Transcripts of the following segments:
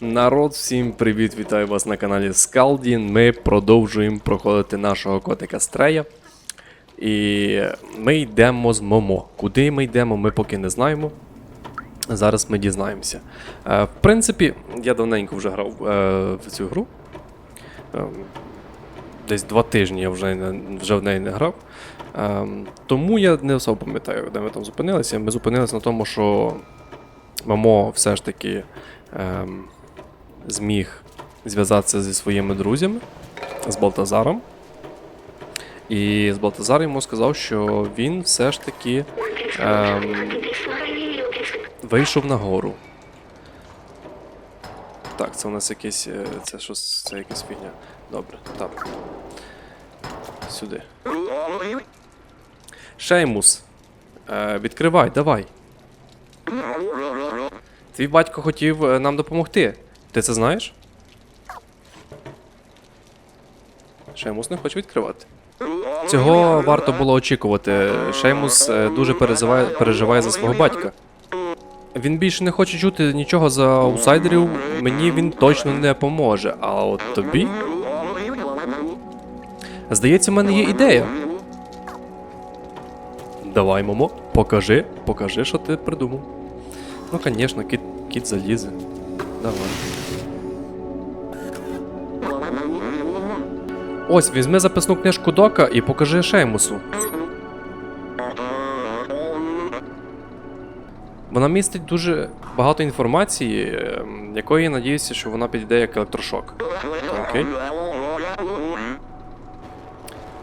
Народ, всім привіт, вітаю вас на каналі Скалдін. Ми продовжуємо проходити нашого котика Стрея. І ми йдемо з Момо. Куди ми йдемо, ми поки не знаємо. Зараз ми дізнаємося. Е, в принципі, я давненько вже грав е, в цю гру. Е, десь два тижні я вже, вже в неї не грав. Тому я не особо пам'ятаю, де ми там зупинилися. Ми зупинилися на тому, що Момо все ж таки ем, зміг зв'язатися зі своїми друзями, з Балтазаром. І з Балтазар йому сказав, що він все ж таки ем, вийшов на гору. Так, це у нас якесь. е, Це щось. Це якась фігня. Добре, так. Сюди. Шеймус. Е, відкривай, давай. Твій батько хотів е, нам допомогти. Ти це знаєш? Шеймус не хоче відкривати. Цього варто було очікувати. Шеймус е, дуже переживає, переживає за свого батька. Він більше не хоче чути нічого за аутсайдерів, мені він точно не поможе. А от тобі. Здається, в мене є ідея. Давай, Момо, покажи, покажи, що ти придумав. Ну, звісно, кіт, кіт залізе. Давай. Ось, візьми записну книжку Дока і покажи Шеймусу. Вона містить дуже багато інформації, ем, якої я надіюся, що вона підійде як електрошок. Окей.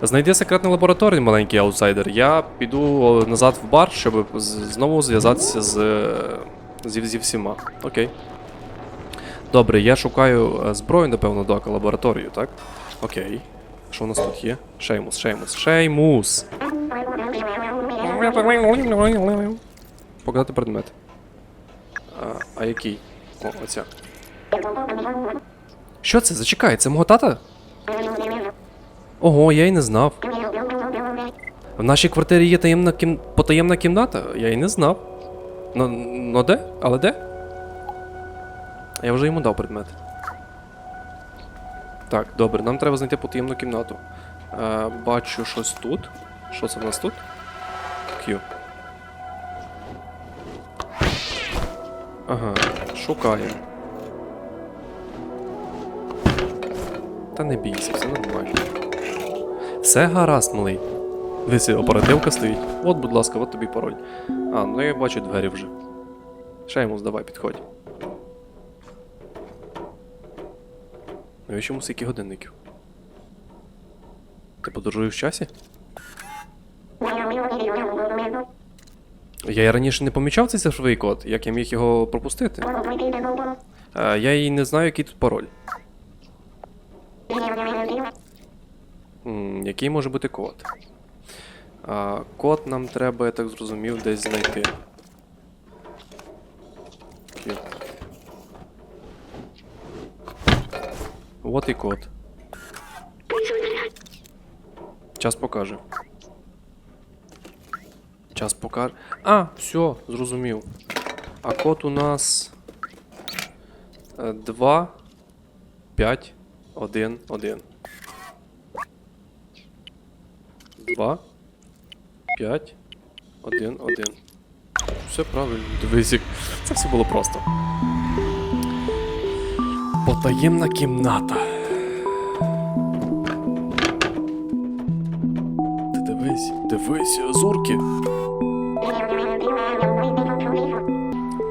Знайди секретну лабораторію, маленький аутсайдер. Я піду назад в бар, щоб знову зв'язатися з, зі, зі всіма. Окей. Добре, я шукаю е, зброю, напевно, дока, лабораторію, так? Окей. Що у нас тут є? Шеймус, Шеймус, Шеймус! Показати предмет. А, а який? О, оця. Що це? Зачекай, це мого тата? Ого, я й не знав. В нашій квартирі є таємна кім... потаємна кімната? Я й не знав. Ну, ну де? Але де? Я вже йому дав предмет. Так, добре, нам треба знайти потаємну кімнату. Е, бачу щось тут. Що це в нас тут? Q. Ага, шукаємо. Та не бійся, все нормально. Все гаразд, малий. Дивись, оперативка стоїть. От, будь ласка, от тобі пароль. А, ну я бачу двері вже. Шеймус, давай, підходь. Навіщо йому стільки годинників? Ти подорожуєш в часі? Я й раніше не помічав цей цифровий код, як я міг його пропустити. Е, я і не знаю, який тут пароль. Який може бути код? А, код нам треба, я так зрозумів, десь знайти. Окей. От і код. Час покаже. Час покаже. А, все, зрозумів. А код у нас 2, 5, 1, 1. 2, 5, 1, 1. Все правильно, дивись, це все було просто. Потаємна кімната. Ти дивись, дивись, зорки.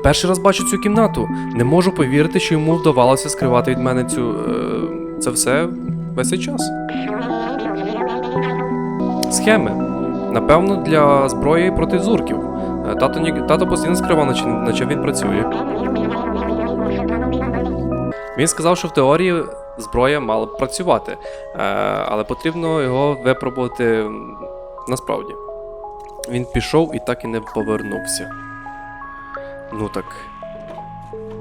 Перший раз бачу цю кімнату. Не можу повірити, що йому вдавалося скривати від мене цю. Е, це все весь цей час. Схеми. Напевно, для зброї проти зурків. Е, Тато, тато постійно скривав, наче, наче він працює. Він сказав, що в теорії зброя мала б працювати, е, але потрібно його випробувати насправді. Він пішов і так і не повернувся. Ну так.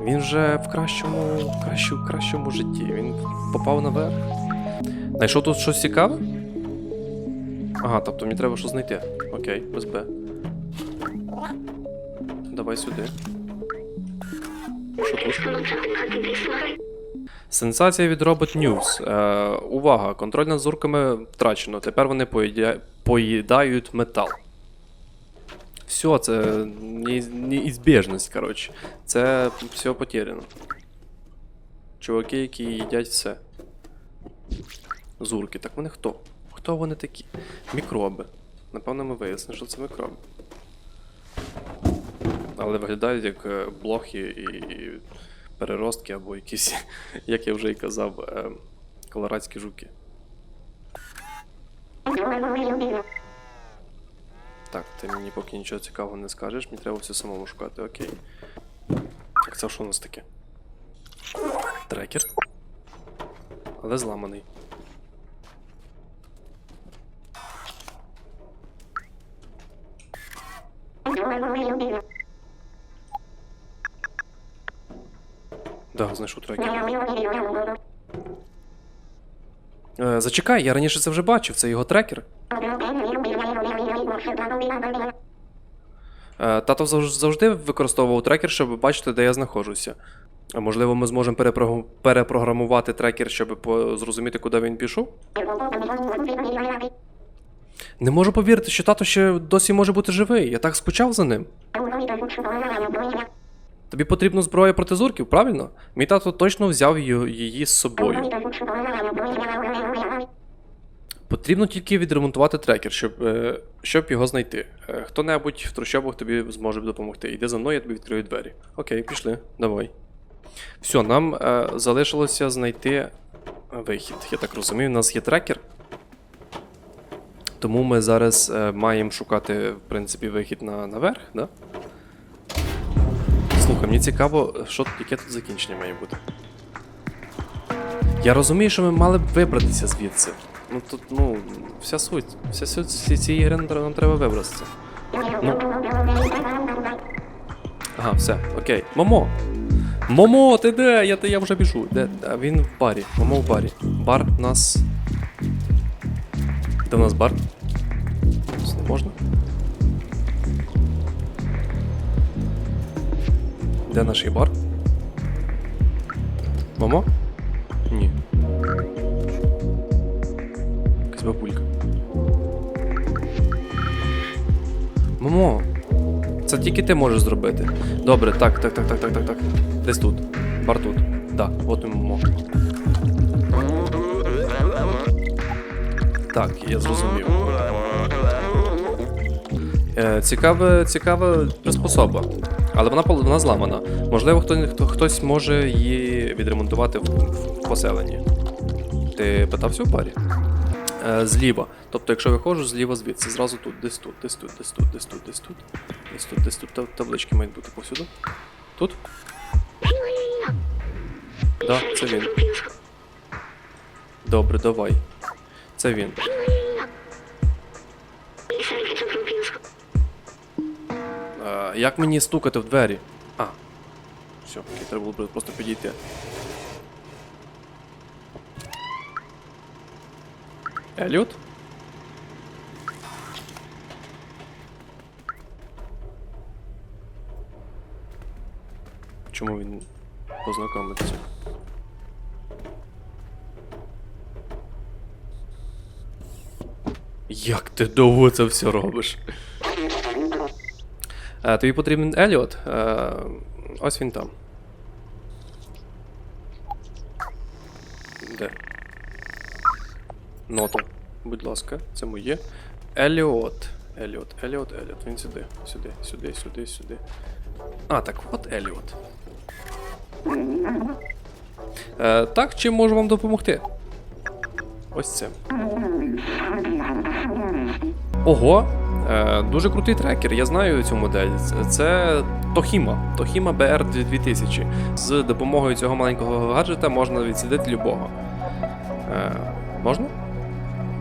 Він вже в кращому, кращу, кращому житті. Він попав наверх. Знайшов тут щось цікаве? Ага, тобто мені треба щось знайти. Окей, без Б. Давай сюди. Що тут? Сенсація від Robot News. Е, увага! Контроль над зурками втрачено. Тепер вони поїдя... поїдають метал. Все, це неізбіжність, коротше. Це все потеряно. Чуваки, які їдять все. Зурки, так вони хто? Хто вони такі? Мікроби. Напевно, ми вияснили, що це мікроби. Але виглядають як е, блохи і переростки або якісь, як я вже і казав, е, колорадські жуки. Так, ти мені поки нічого цікавого не скажеш, мені треба все самому шукати, окей. Так, це що у нас таке? Трекер. Але зламаний. Да, знайшов трекер. Зачекай, я раніше це вже бачив, це його трекер. Е, Тато завжди використовував трекер, щоб бачити, де я знаходжуся. Можливо, ми зможемо перепрограмувати трекер, щоб зрозуміти, куди він пішов? Не можу повірити, що тато ще досі може бути живий. Я так скучав за ним. Тобі потрібна зброя проти зурків, правильно? Мій тато точно взяв її з собою. Потрібно тільки відремонтувати трекер, щоб, е, щоб його знайти. Е, хто-небудь в трущобах тобі зможе допомогти. Йди за мною, я тобі відкрию двері. Окей, пішли, давай. Все, нам е, залишилося знайти вихід. Я так розумію, у нас є трекер. Тому ми зараз е, маємо шукати, в принципі, вихід на, наверх, да? Слухай, мені цікаво, що, яке тут закінчення має бути. Я розумію, що ми мали б вибратися звідси. Ну тут, ну, вся суть. Вся суть ці- цієї гри нам треба- вибратися. Ну. Ага, все, окей. Момо! Момо, ти де? Я, я вже біжу. Де? Він в барі. Момо в барі. Бар у нас. Де в нас бар? Не можна? Де наш бар? Момо? Ні. Якась бабулька. Момо! Це тільки ти можеш зробити. Добре, так, так, так, так, так, так, так. Десь тут. Бар тут. Так, от і Момо. Так, я зрозумів. Е, цікава, цікава приспособа. Але вона, вона зламана. Можливо, хто, хто, хтось може її відремонтувати в, в поселенні. Ти питався в парі? Е, зліва. Тобто, якщо виходжу, зліва звідси, зразу тут, десь тут, десь тут, десь тут, десь тут, десь тут, десь тут, десь тут. Таблички мають бути повсюди. Тут? Да, це він. Добре, давай. Це він. Як мені стукати в двері? А. Все, окей, треба було просто підійти. Еліот? Чому він познайомиться? Як ти довго це все робиш? Тобі потрібен Еліот. Ось він там. Де? Нота. Будь ласка, це моє. Еліот. Еліот, Еліот, Еліот. Він сюди. Сюди, сюди, сюди, сюди. А, так от Еліот. Е, так, чим можу вам допомогти? Ось це. Ого! Е, дуже крутий трекер, я знаю цю модель. Це- Тохіма. Тохіма BR 2000. З допомогою цього маленького гаджета можна відслідити любого. Е, можна?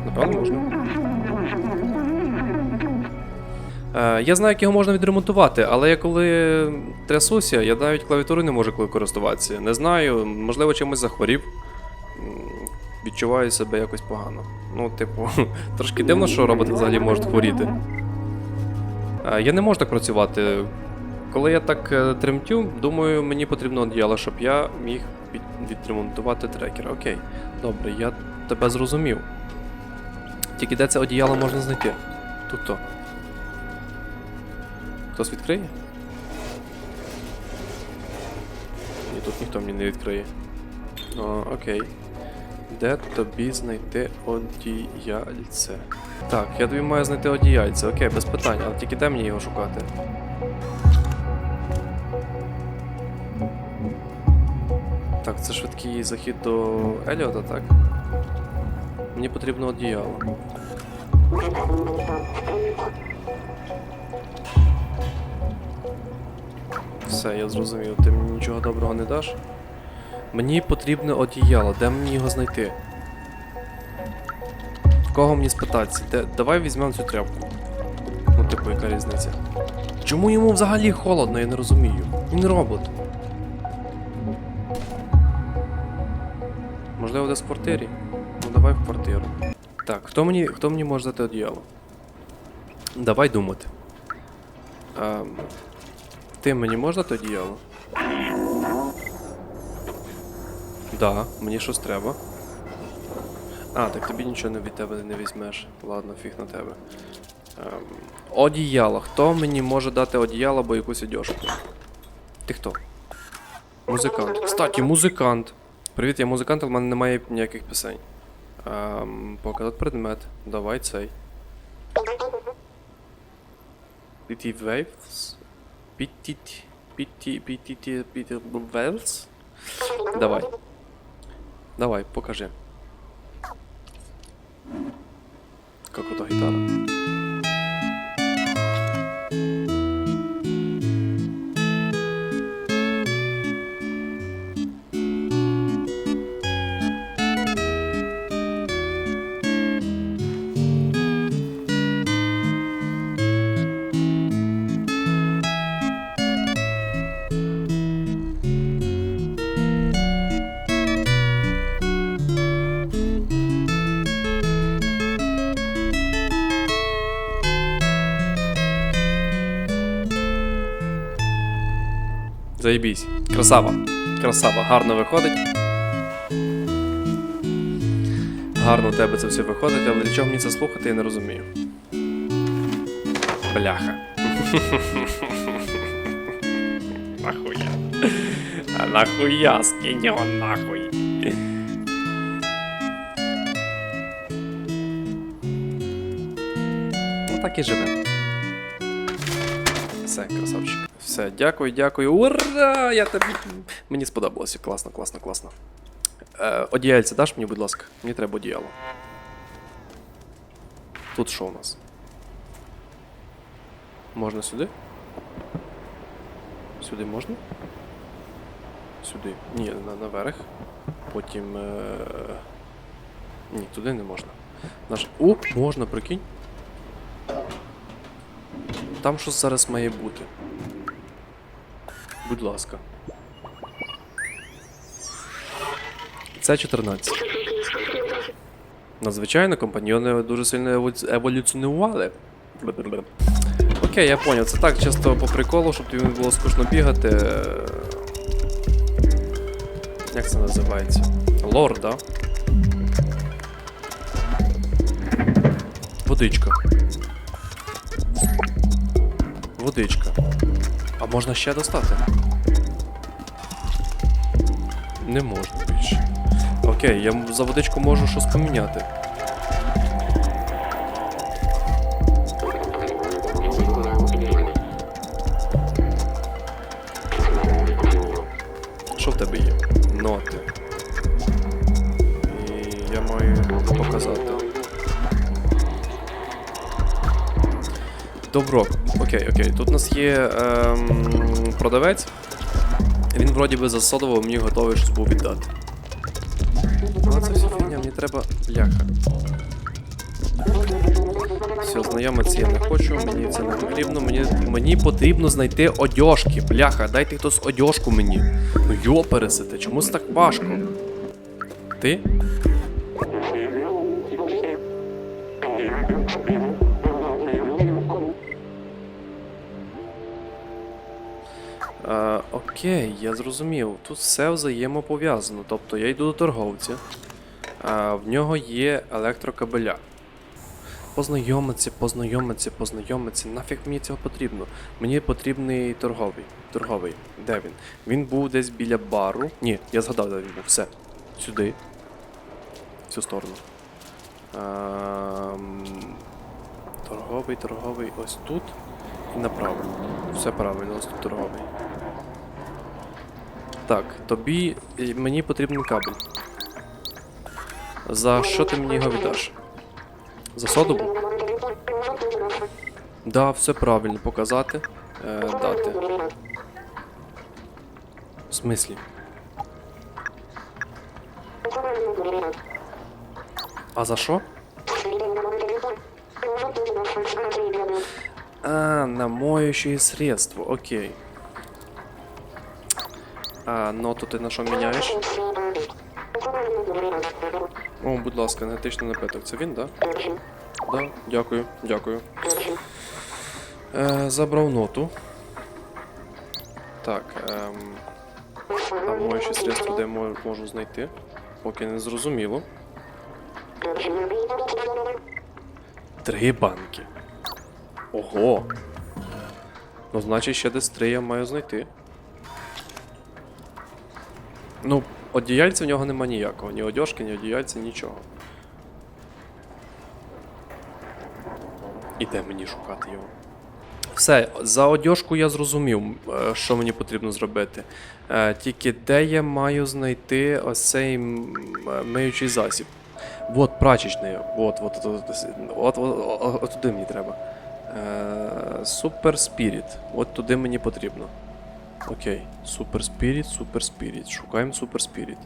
Напевно, можна. Е, я знаю, як його можна відремонтувати, але я коли трясуся, я навіть клавіатури не можу користуватися. Не знаю, можливо, чимось захворів. Відчуваю себе якось погано. Ну, типу, трошки дивно, що роботи взагалі можуть хворіти. Е, Я не можу так працювати. коли я так е, тремтю, думаю, мені потрібно одіяло, щоб я міг відремонтувати трекер. Окей, добре, я тебе зрозумів. Тільки де це одіяло можна знайти? Тут то. Хтось відкриє? Ні, тут ніхто мені не відкриє. О, окей. Де тобі знайти одіяльце? Так, я тобі маю знайти одіяльце, окей, без питань, але тільки де мені його шукати? Так, це швидкий захід до Еліота, так? Мені потрібно одіяло. Все, я зрозумів. Ти мені нічого доброго не даш? Мені потрібне одіяло. Де мені його знайти? В кого мені спитатися? Де... Давай візьмемо цю тряпку. Ну, типу, яка різниця? Чому йому взагалі холодно, я не розумію. Він робот. Можливо, десь в квартирі? Ну давай в квартиру. Так, хто мені, хто мені може дати одіяло? Давай думати. Ем, ти мені можеш дати одіяло? Да, мені щось треба. А, так тобі нічого від тебе не візьмеш. Ладно, фіг на тебе. Ем, одіяло. Хто мені може дати одіяло або якусь одяжку? Ти хто? Музикант. Кстати, музикант. Привіт, я музикант, але в мене немає ніяких пісень. Ем, показати предмет. Давай цей. PT Waves? PT... PT... PT... PT... Waves? Давай. Давай, покажи. Как крута гитара. Заєбісь. Красава. Красава. Гарно виходить. Гарно у тебе це все виходить, але для чого мені це слухати, я не розумію. Бляха. Нахуя. А нахуя скинь його нахуй. Ну так і живе. Все, красавчик. Все, дякую, дякую. Ура! Я тобі. Мені сподобалося. Класно, класно, класно. Е, одіяльце даш мені, будь ласка. Мені треба одіяло. Тут що у нас? Можна сюди? Сюди можна? Сюди. Ні, на, наверх. Потім. Е... Ні, туди не можна. Наш... О, можна, прикинь. Там щось зараз має бути. Будь ласка. Це 14. Надзвичайно, компаньйони дуже сильно еволю- еволюціонували. Окей, я поняв. Це так чисто по приколу, щоб тобі було скучно бігати. Як це називається? Лор, да? Водичка. Водичка. А можна ще достати? Не можна більше. Окей, я за водичку можу щось поміняти. Добро. Окей, окей. Тут у нас є ем, продавець. Він вроді би засодував, мені готовий щось був віддати. Але це все фігня, мені треба бляха. Все, знайомиться я не хочу, мені це не потрібно. Мені, мені потрібно знайти одяжки. Бляха, дайте хтось одяжку мені. Ну йопересите, чому це так важко? Ти? Окей, я зрозумів. Тут все взаємопов'язано. Тобто я йду до торговця, а в нього є електрокабеля. Познайомитися, познайомитися, познайомитися. Нафіг мені цього потрібно. Мені потрібний торговий. Торговий. Де він? Він був десь біля бару. Ні, я згадав, де він був. Все. Сюди. В цю сторону. Ем, торговий, торговий ось тут і направо. Все правильно, ось тут торговий. Так, тобі е, мені потрібен кабель. За що ти мені його віддаш? За соду? був? Да, все правильно, показати. Е, дати. В смислі? А за що? А, на моющее средство, окей. А, ноту ти на що міняєш? О, будь ласка, енергетичний напиток. Це він, да? Да, дякую, дякую. Е, забрав ноту. Так, ем, а моюче средство де мо- можу знайти? Поки не зрозуміло. Три банки. Ого. Ну, значить, ще десь три я маю знайти. Ну, одіяльця в нього нема ніякого. Ні одяжки, ні одіяльця, нічого. І де мені шукати його? Все, за одяжку я зрозумів, е, що мені потрібно зробити. Е, Тільки де я маю знайти ось цей е, миючий засіб. Вот прачечний. Вот, от, от, от, от, от, от туди мені треба. Супер Спіріт. От туди мені потрібно. Окей. Супер Спіріт, Супер Спіріт. Шукаємо Супер Спіріт.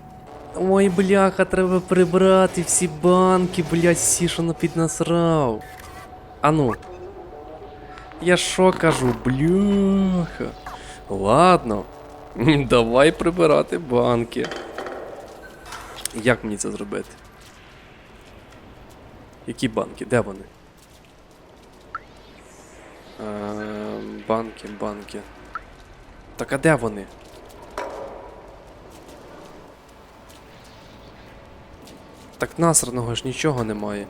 Ой, бляха, треба прибрати всі банки, блядь, всі, що на піднасрав. А ну. Я що кажу, бляха. Ладно. Давай прибирати банки. Як мені це зробити? Які банки? Де вони? Е, банки, банки. Так а де вони? Так насраного ж нічого немає.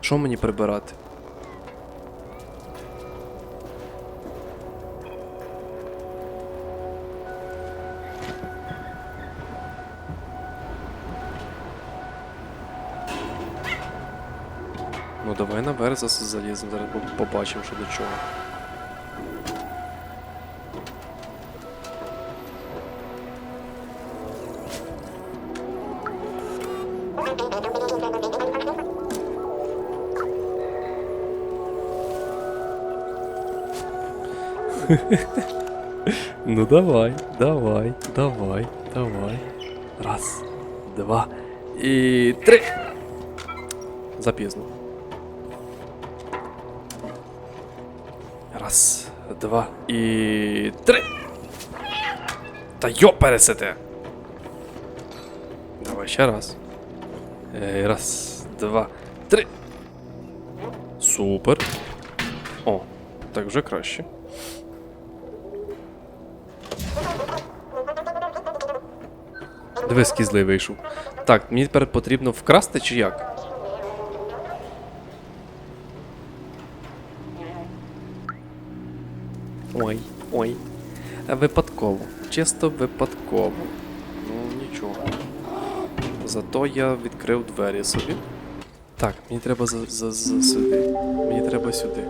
Що мені прибирати? Ну давай на берег зас- заліземо, зараз побачимо, що до чого. Ну давай, давай, давай, давай. Раз, два і три. Запізно. Раз, два і три. Та йо пересете. Давай ще раз. Е, Раз, два, три. Супер. О, так вже краще. Дивись, кізлий вийшов. Так, мені тепер потрібно вкрасти чи як? Ой, ой. Випадково. Чисто випадково. Ну, нічого. Зато я відкрив двері собі. Так, мені треба за, за, за сюди. Мені треба сюди.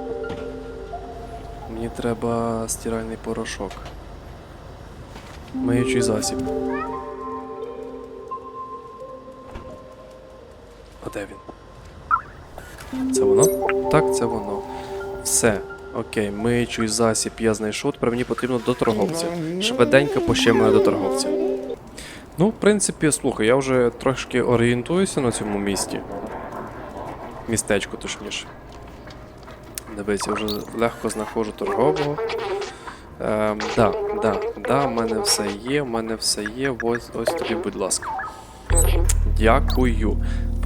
Мені треба стиральний порошок. Миючий засіб. Це воно? Так, це воно. Все. Окей, миючий засіб я знайшов, тепер мені потрібно до торговця. Швиденько поще мене до торговця. Ну, в принципі, слухай, я вже трошки орієнтуюся на цьому місті. Містечку, точніше. Дивись, я вже легко знаходжу торгового. Ем, да, да, да, в мене все є, в мене все є. Ось, ось тобі, будь ласка. Дякую.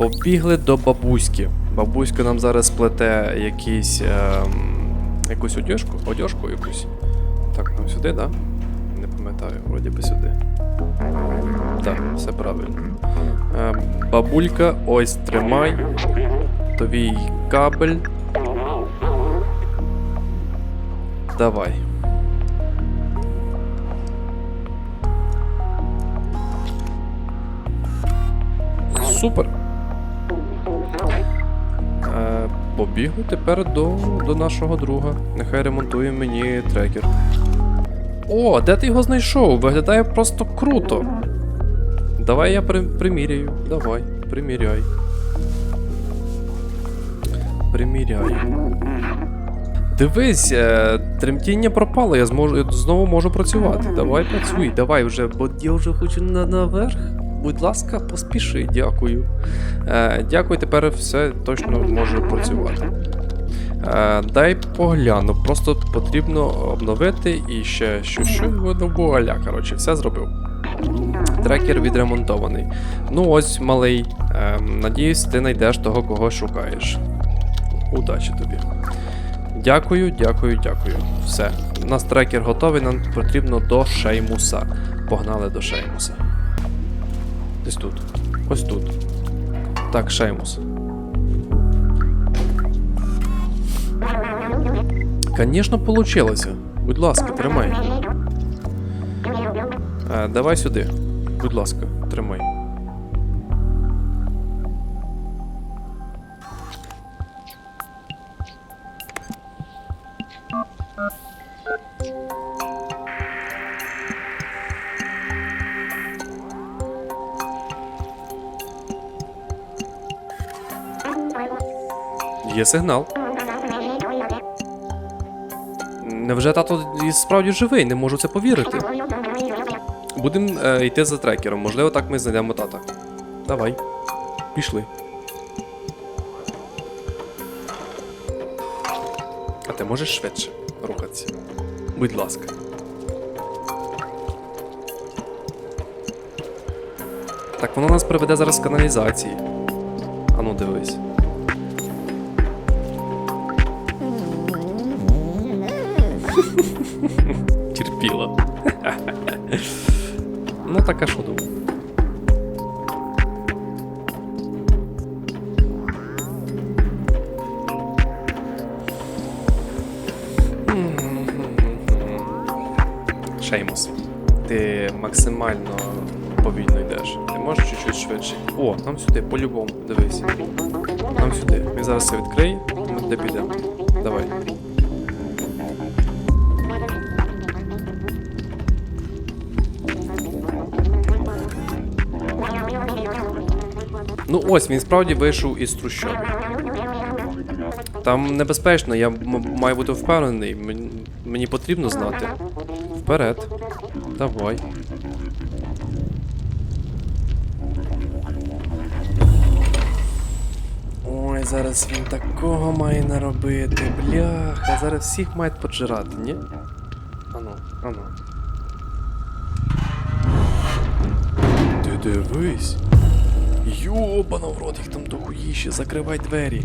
Побігли до бабуськи. Бабуська нам зараз плете якийсь. Ем, якусь одяжку, одяжку якусь. Так, нам сюди, так? да? пам'ятаю, вроді би сюди. Так, все правильно. Е, бабулька, ось тримай. Твій кабель. Давай. Супер. Побігли тепер до, до нашого друга. Нехай ремонтує мені трекер. О, де ти його знайшов? Виглядає просто круто. Давай я при, приміряю. Давай, приміряй. Приміряй. Дивись, е, тремтіння пропало, я зможу я знову можу працювати. Давай працюй, давай вже, бо я вже хочу на, наверх. Будь ласка, поспіши, дякую. Е, дякую, тепер все точно можу працювати. Е, дай погляну, просто потрібно обновити і ще що, що воно буаля, коротше, все зробив. Трекер відремонтований. Ну ось, малий. Е, надіюсь, ти знайдеш того, кого шукаєш. Удачі тобі. Дякую, дякую, дякую. Все. У нас трекер готовий, нам потрібно до Шеймуса. Погнали до Шеймуса. Десь тут. Ось тут. Так, Шеймус. Звісно, получилося. Будь ласка, тримай. Е, давай сюди. Будь ласка, тримай. Є сигнал. Невже тато справді живий? Не можу це повірити. Будемо е, йти за трекером. Можливо, так ми знайдемо тата. Давай. Пішли. А ти можеш швидше рухатися? Будь ласка. Так, воно нас приведе зараз в каналізації. Ану, дивись. Ну так а що думаю. Шеймус. Ти максимально повільно йдеш. Ти можеш чуть-чуть швидше. О, нам сюди, по-любому, дивись. Нам сюди. Він зараз все відкриє, ми туди підемо. Давай. Ось, він справді вийшов із трущоб. Там небезпечно, я маю бути впевнений. Мені потрібно знати. Вперед. Давай. Ой, зараз він такого має наробити. Бляха, зараз всіх мають поджирати, ні? Ану, ану. Ти дивись. Йобана в рот, їх там дохуїще, закривай двері.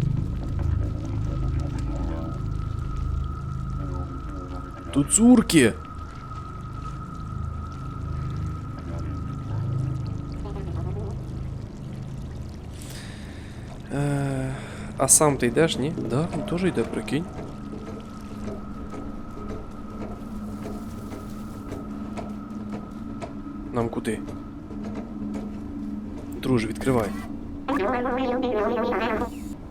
Тут зурки. Е, а сам ти йдеш, ні? Да, він теж йде, прикинь. Нам куди? Друже, відкривай.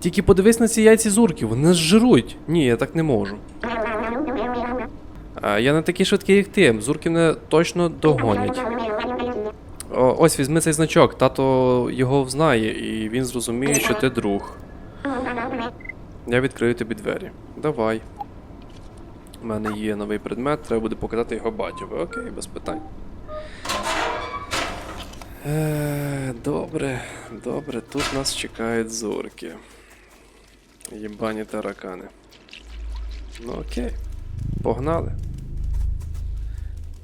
Тільки подивись на ці яйці зурків, вони нас жирують. Ні, я так не можу. А, я не такий швидкий, як ти. Зурки мене точно догонять. О, ось візьми цей значок, тато його взнає, і він зрозуміє, що ти друг. Я відкрию тобі двері. Давай. У мене є новий предмет, треба буде показати його батькові. Окей, без питань. Е, добре, добре, тут нас чекають зорки. Єбані таракани. Ну окей. Погнали.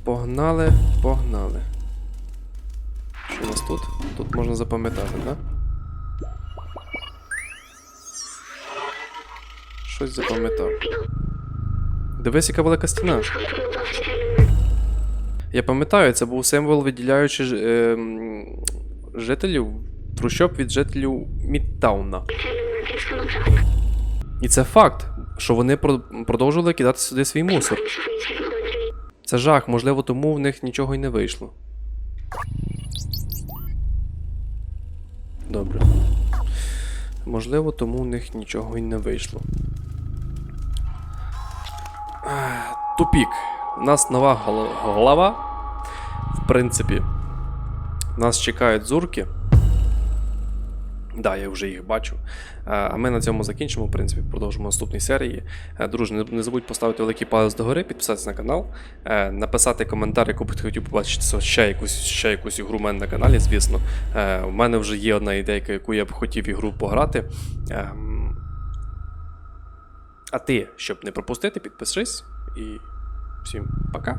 Погнали, погнали. Що у нас тут? Тут можна запам'ятати, так? Да? Щось запам'ятав. Дивись, яка велика стіна. Я пам'ятаю, це був символ, виділяючи е, жителів трущоб від жителів Мідтауна. І це факт, що вони про- продовжували кидати сюди свій мусор. Це жах, можливо, тому в них нічого й не вийшло. Добре. Можливо, тому в них нічого й не вийшло. Тупік. У нас нова гол- глава. В принципі, нас чекають зурки. Да, я вже їх бачу. Е, А ми на цьому закінчимо. В принципі, продовжимо наступні серії. Е, Друже, не- забудь поставити великий палець догори, підписатися на канал, е, написати коментар, яку б ти хотів побачити ще якусь, ще якусь ігру в мене на каналі, звісно. У мене вже є одна ідейка, яку я б хотів ігру пограти. Ем, А ти, щоб не пропустити, підпишись і Всем пока.